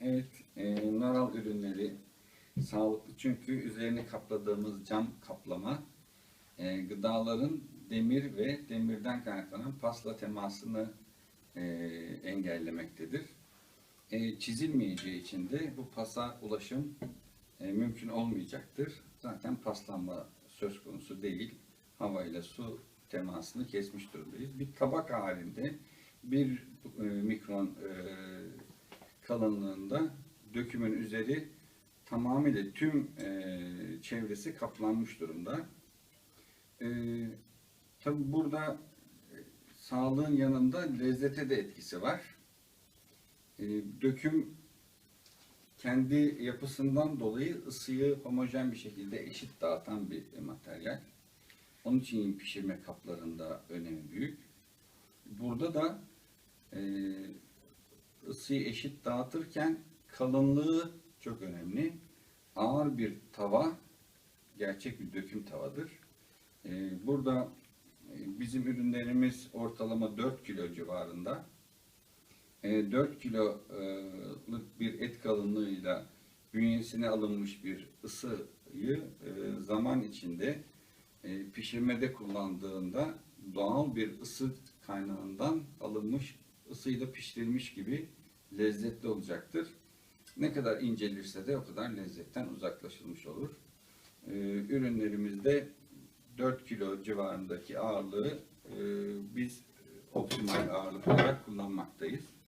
Evet, e, naral ürünleri sağlıklı çünkü üzerini kapladığımız cam kaplama e, gıdaların demir ve demirden kaynaklanan pasla temasını e, engellemektedir. E, çizilmeyeceği için de bu pasa ulaşım e, mümkün olmayacaktır. Zaten paslanma söz konusu değil. Hava ile su temasını kesmiş durumdayız. Bir tabak halinde bir e, mikron e, kalınlığında dökümün üzeri tamamıyla tüm e, çevresi kaplanmış durumda. E, Tabi burada e, sağlığın yanında lezzete de etkisi var. E, döküm kendi yapısından dolayı ısıyı homojen bir şekilde eşit dağıtan bir materyal. Onun için pişirme kaplarında önemi büyük. Burada da e, ısıyı eşit dağıtırken kalınlığı çok önemli. Ağır bir tava, gerçek bir döküm tavadır. E, burada e, bizim ürünlerimiz ortalama 4 kilo civarında. E, 4 kiloluk bir et kalınlığıyla bünyesine alınmış bir ısıyı e, zaman içinde e, pişirmede kullandığında doğal bir ısı kaynağından alınmış ısıyla pişirilmiş gibi lezzetli olacaktır. Ne kadar incelirse de o kadar lezzetten uzaklaşılmış olur. E, ürünlerimizde 4 kilo civarındaki ağırlığı e, biz optimal ağırlık olarak kullanmaktayız.